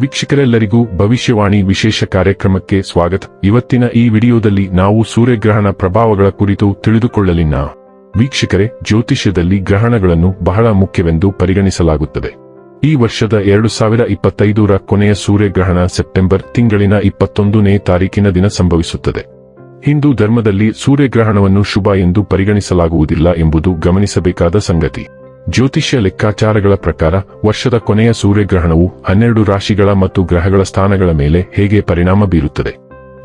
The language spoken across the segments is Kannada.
ವೀಕ್ಷಕರೆಲ್ಲರಿಗೂ ಭವಿಷ್ಯವಾಣಿ ವಿಶೇಷ ಕಾರ್ಯಕ್ರಮಕ್ಕೆ ಸ್ವಾಗತ. ಇವತ್ತಿನ ಈ ವಿಡಿಯೋದಲ್ಲಿ ನಾವು ಸೂರ್ಯಗ್ರಹಣ ಪ್ರಭಾವಗಳ ಕುರಿತು ತಿಳಿದುಕೊಳ್ಳಲಿನ ವೀಕ್ಷಕರೇ, ಜ್ಯೋತಿಷ್ಯದಲ್ಲಿ ಗ್ರಹಣಗಳನ್ನು ಬಹಳ ಮುಖ್ಯವೆಂದು ಪರಿಗಣಿಸಲಾಗುತ್ತದೆ. ಈ ವರ್ಷದ ಎರಡು ಸಾವಿರ ಇಪ್ಪತ್ತೈದರ ಕೊನೆಯ ಸೂರ್ಯಗ್ರಹಣ ಸೆಪ್ಟೆಂಬರ್ ತಿಂಗಳಿನ ಇಪ್ಪತ್ತೊಂದನೇ ತಾರೀಕಿನ ದಿನ ಸಂಭವಿಸುತ್ತದೆ. ಹಿಂದೂ ಧರ್ಮದಲ್ಲಿ ಸೂರ್ಯಗ್ರಹಣವನ್ನು ಶುಭ ಎಂದು ಪರಿಗಣಿಸಲಾಗುವುದಿಲ್ಲ ಎಂಬುದು ಗಮನಿಸಬೇಕಾದ ಸಂಗತಿ. ಜ್ಯೋತಿಷ್ಯ ಲೆಕ್ಕಾಚಾರಗಳ ಪ್ರಕಾರ ವರ್ಷದ ಕೊನೆಯ ಸೂರ್ಯಗ್ರಹಣವು ಹನ್ನೆರಡು ರಾಶಿಗಳ ಮತ್ತು ಗ್ರಹಗಳ ಸ್ಥಾನಗಳ ಮೇಲೆ ಹೇಗೆ ಪರಿಣಾಮ ಬೀರುತ್ತದೆ?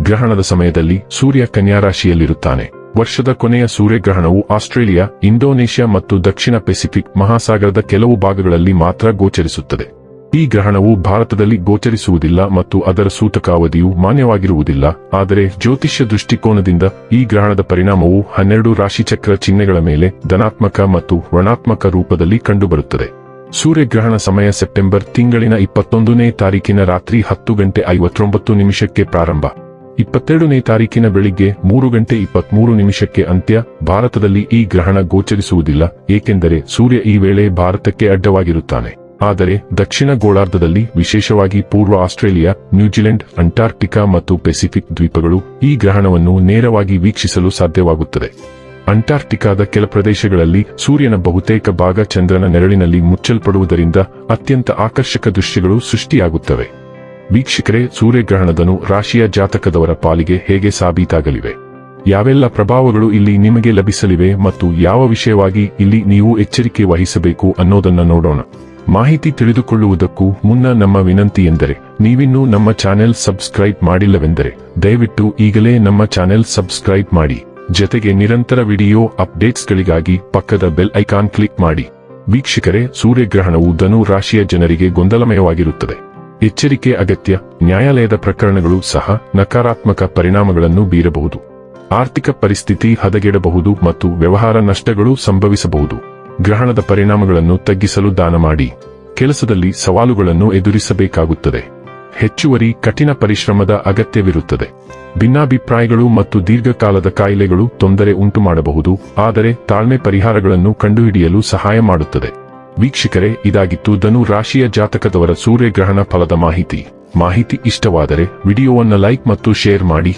ಗ್ರಹಣದ ಸಮಯದಲ್ಲಿ ಸೂರ್ಯ ಕನ್ಯಾ ರಾಶಿಯಲ್ಲಿರುತ್ತಾನೆ. ವರ್ಷದ ಕೊನೆಯ ಸೂರ್ಯಗ್ರಹಣವು ಆಸ್ಟ್ರೇಲಿಯಾ, ಇಂಡೋನೇಷ್ಯಾ ಮತ್ತು ದಕ್ಷಿಣ ಪೆಸಿಫಿಕ್ ಮಹಾಸಾಗರದ ಕೆಲವು ಭಾಗಗಳಲ್ಲಿ ಮಾತ್ರ ಗೋಚರಿಸುತ್ತದೆ. ಈ ಗ್ರಹಣವು ಭಾರತದಲ್ಲಿ ಗೋಚರಿಸುವುದಿಲ್ಲ ಮತ್ತು ಅದರ ಸೂತಕಾವಧಿಯು ಮಾನ್ಯವಾಗಿರುವುದಿಲ್ಲ, ಆದರೆ ಜ್ಯೋತಿಷ್ಯ ದೃಷ್ಟಿಕೋನದಿಂದ ಈ ಗ್ರಹಣದ ಪರಿಣಾಮವು ಹನ್ನೆರಡು ರಾಶಿಚಕ್ರ ಚಿಹ್ನೆಗಳ ಮೇಲೆ ಧನಾತ್ಮಕ ಮತ್ತು ಋಣಾತ್ಮಕ ರೂಪದಲ್ಲಿ ಕಂಡುಬರುತ್ತದೆ. ಸೂರ್ಯಗ್ರಹಣ ಸಮಯ ಸೆಪ್ಟೆಂಬರ್ ತಿಂಗಳಿನ ಇಪ್ಪತ್ತೊಂದನೇ ತಾರೀಕಿನ ರಾತ್ರಿ ಹತ್ತು ಗಂಟೆ ಐವತ್ತೊಂಬತ್ತು ನಿಮಿಷಕ್ಕೆ ಪ್ರಾರಂಭ. ಇಪ್ಪತ್ತೆರಡನೇ ತಾರೀಕಿನ ಬೆಳಿಗ್ಗೆ ಮೂರು ಗಂಟೆ ಇಪ್ಪತ್ಮೂರು ನಿಮಿಷಕ್ಕೆ ಅಂತ್ಯ. ಭಾರತದಲ್ಲಿ ಈ ಗ್ರಹಣ ಗೋಚರಿಸುವುದಿಲ್ಲ, ಏಕೆಂದರೆ ಸೂರ್ಯ ಈ ವೇಳೆ ಭಾರತಕ್ಕೆ ಅಡ್ಡವಾಗಿರುತ್ತಾನೆ. ಆದರೆ ದಕ್ಷಿಣ ಗೋಳಾರ್ಧದಲ್ಲಿ, ವಿಶೇಷವಾಗಿ ಪೂರ್ವ ಆಸ್ಟ್ರೇಲಿಯಾ, ನ್ಯೂಜಿಲೆಂಡ್, ಅಂಟಾರ್ಕ್ಟಿಕಾ ಮತ್ತು ಪೆಸಿಫಿಕ್ ದ್ವೀಪಗಳು ಈ ಗ್ರಹಣವನ್ನು ನೇರವಾಗಿ ವೀಕ್ಷಿಸಲು ಸಾಧ್ಯವಾಗುತ್ತದೆ. ಅಂಟಾರ್ಕ್ಟಿಕಾದ ಕೆಲ ಪ್ರದೇಶಗಳಲ್ಲಿ ಸೂರ್ಯನ ಬಹುತೇಕ ಭಾಗ ಚಂದ್ರನ ನೆರಳಿನಲ್ಲಿ ಮುಚ್ಚಲ್ಪಡುವುದರಿಂದ ಅತ್ಯಂತ ಆಕರ್ಷಕ ದೃಶ್ಯಗಳು ಸೃಷ್ಟಿಯಾಗುತ್ತವೆ. ವೀಕ್ಷಕರೇ, ಸೂರ್ಯಗ್ರಹಣದನು ರಾಶಿಯ ಜಾತಕದವರ ಪಾಲಿಗೆ ಹೇಗೆ ಸಾಬೀತಾಗಲಿವೆ? ಯಾವೆಲ್ಲ ಪ್ರಭಾವಗಳು ಇಲ್ಲಿ ನಿಮಗೆ ಲಭಿಸಲಿವೆ ಮತ್ತು ಯಾವ ವಿಷಯವಾಗಿ ಇಲ್ಲಿ ನೀವು ಎಚ್ಚರಿಕೆ ವಹಿಸಬೇಕು ಅನ್ನೋದನ್ನ ನೋಡೋಣ. ಮಾಹಿತಿ ತಿಳಿದುಕೊಳ್ಳುವುದಕ್ಕೂ ಮುನ್ನ ನಮ್ಮ ವಿನಂತಿ ಎಂದರೆ, ನೀವಿನ್ನೂ ನಮ್ಮ ಚಾನೆಲ್ ಸಬ್ಸ್ಕ್ರೈಬ್ ಮಾಡಿಲ್ಲವೆಂದರೆ, ದಯವಿಟ್ಟು ಈಗಲೇ ನಮ್ಮ ಚಾನೆಲ್ ಸಬ್ಸ್ಕ್ರೈಬ್ ಮಾಡಿ, ಜತೆಗೆ ನಿರಂತರ ವಿಡಿಯೋ ಅಪ್ಡೇಟ್ಸ್ಗಳಿಗಾಗಿ ಪಕ್ಕದ ಬೆಲ್ ಐಕಾನ್ ಕ್ಲಿಕ್ ಮಾಡಿ. ವೀಕ್ಷಕರೇ, ಸೂರ್ಯಗ್ರಹಣವು ಧನು ರಾಶಿಯ ಜನರಿಗೆ ಗೊಂದಲಮಯವಾಗಿರುತ್ತದೆ. ಎಚ್ಚರಿಕೆ, ಅಗತ್ಯ, ನ್ಯಾಯಾಲಯದ ಪ್ರಕರಣಗಳು ಸಹ ನಕಾರಾತ್ಮಕ ಪರಿಣಾಮಗಳನ್ನು ಬೀರಬಹುದು. ಆರ್ಥಿಕ ಪರಿಸ್ಥಿತಿ ಹದಗೆಡಬಹುದು ಮತ್ತು ವ್ಯವಹಾರ ನಷ್ಟಗಳು ಸಂಭವಿಸಬಹುದು. ಗ್ರಹಣದ ಪರಿಣಾಮಗಳನ್ನು ತಗ್ಗಿಸಲು ದಾನ ಮಾಡಿ. ಕೆಲಸದಲ್ಲಿ ಸವಾಲುಗಳನ್ನು ಎದುರಿಸಬೇಕಾಗುತ್ತದೆ. ಹೆಚ್ಚುವರಿ ಕಠಿಣ ಪರಿಶ್ರಮದ ಅಗತ್ಯವಿರುತ್ತದೆ. ಭಿನ್ನಾಭಿಪ್ರಾಯಗಳು ಮತ್ತು ದೀರ್ಘಕಾಲದ ಕಾಯಿಲೆಗಳು ತೊಂದರೆ ಉಂಟುಮಾಡಬಹುದು, ಆದರೆ ತಾಳ್ಮೆ ಪರಿಹಾರಗಳನ್ನು ಕಂಡುಹಿಡಿಯಲು ಸಹಾಯ ಮಾಡುತ್ತದೆ. ವೀಕ್ಷಕರೇ, ಇದಾಗಿತ್ತು ಧನು ರಾಶಿಯ ಜಾತಕದವರ ಸೂರ್ಯಗ್ರಹಣ ಫಲದ ಮಾಹಿತಿ. ಮಾಹಿತಿ ಇಷ್ಟವಾದರೆ ವಿಡಿಯೋವನ್ನು ಲೈಕ್ ಮತ್ತು ಶೇರ್ ಮಾಡಿ.